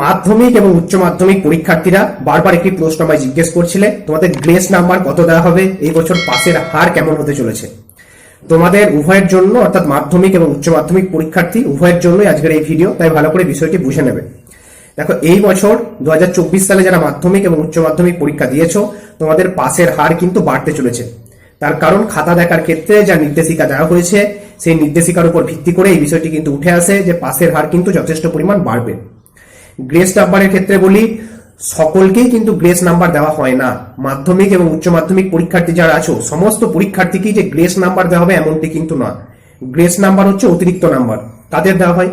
মাধ্যমিক এবং উচ্চ মাধ্যমিক পরীক্ষার্থীরা বারবার একটি প্রশ্ন আমায় জিজ্ঞেস করছিলে, তোমাদের গ্রেস নাম্বার কত দেওয়া হবে? এই বছর পাসের হার কেমন হতে চলেছে? তোমাদের উভয়ের জন্য, অর্থাৎ মাধ্যমিক এবং উচ্চ মাধ্যমিক পরীক্ষার্থী উভয়ের জন্যই আজকের এই ভিডিও, তাই ভালো করে বিষয়টি বুঝে নেবে। দেখো, এই বছর দু হাজার চব্বিশ সালে যারা মাধ্যমিক এবং উচ্চ মাধ্যমিক পরীক্ষা দিয়েছ, তোমাদের পাসের হার কিন্তু বাড়তে চলেছে। তার কারণ খাতা দেখার ক্ষেত্রে যা নির্দেশিকা দেওয়া হয়েছে, সেই নির্দেশিকার উপর ভিত্তি করে এই বিষয়টি কিন্তু উঠে আসে যে পাসের হার কিন্তু যথেষ্ট পরিমাণ বাড়বে। গ্রেস নাম্বারের ক্ষেত্রে বলি, সকলকেই কিন্তু গ্রেস নাম্বার দেওয়া হয় না। মাধ্যমিক এবং উচ্চ মাধ্যমিক পরীক্ষার্থী যারা আছো, সমস্ত পরীক্ষার্থীকেই যে গ্রেস নাম্বার দেওয়া হবে এমনটি কিন্তু না গ্রেস নাম্বার হচ্ছে অতিরিক্ত নাম্বার কাদের দেওয়া হয়,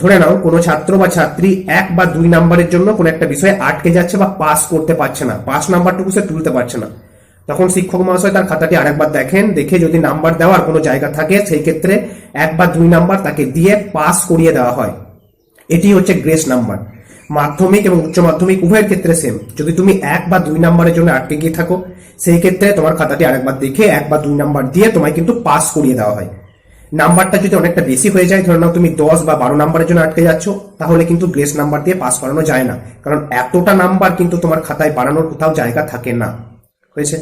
ধরে নাও, কোনো ছাত্র বা ছাত্রী এক বা দুই নাম্বারের জন্য কোনো একটা বিষয়ে আটকে যাচ্ছে বা পাস করতে পারছে না। পাস নাম্বারটুকু সে তুলতে পারছে না। তখন শিক্ষক মহাশয় তার খাতাটি আরেকবার দেখেন, দেখে যদি নাম্বার দেওয়ার কোনো জায়গা থাকে, সেই ক্ষেত্রে এক বা দুই নাম্বার তাকে দিয়ে পাস করিয়ে দেওয়া হয়। এটি হচ্ছে গ্রেস নাম্বার মাধ্যমিক এবং উচ্চ মাধ্যমিক উভয়ের ক্ষেত্রে সেম যদি তুমি এক বা দুই নাম্বারের জন্য আটকে গিয়ে থাকো, সেই ক্ষেত্রে তোমার খাতাটি আরেকবার দেখে এক বা দুই নাম্বার দিয়ে তোমায় কিন্তু পাস করিয়ে দেওয়া হয়। নাম্বারটা যদি অনেকটা বেশি হয়ে যায়, ধরে নাও তুমি দশ বা বারো নাম্বারের জন্য আটকে যাচ্ছ, তাহলে কিন্তু গ্রেস নাম্বার দিয়ে পাস করানো যায় না। কারণ এতটা নাম্বার কিন্তু তোমার খাতায় বাড়ানোর কোথাও জায়গা থাকে না। হয়েছে?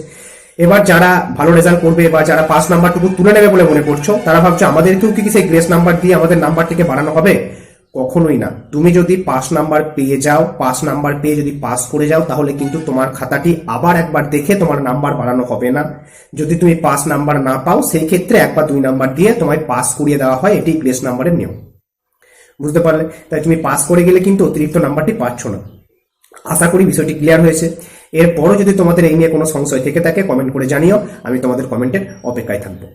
এবার যারা ভালো রেজাল্ট করবে বা যারা পাস নাম্বারটুকু তুলে নেবে বলে মনে করছ, তারা ভাবছ আমাদেরকেও কি সেই গ্রেস নাম্বার দিয়ে আমাদের নাম্বারটিকে বাড়ানো হবে? কখনোই না। তুমি যদি পাস নাম্বার পেয়ে যাও পাস নাম্বার পেয়ে যদি পাস করে যাও, তাহলে কিন্তু তোমার খাতাটি আবার একবার দেখে তোমার নাম্বার বাড়ানো হবে না। যদি তুমি পাস নাম্বার না পাও, সেই ক্ষেত্রে এক বা দুই নাম্বার দিয়ে তোমায় পাস করিয়ে দেওয়া হয়, এটি গ্রেস নাম্বারের নিয়ম। বুঝতে পারলে? তাই তুমি পাস করে গেলে কিন্তু অতিরিক্ত নাম্বারটি পাচ্ছ না। আশা করি বিষয়টি ক্লিয়ার হয়েছে। এরপরও যদি তোমাদের এই নিয়ে কোনো সংশয় থেকে থাকে কমেন্ট করে জানিও। আমি তোমাদের কমেন্টের অপেক্ষায় থাকব।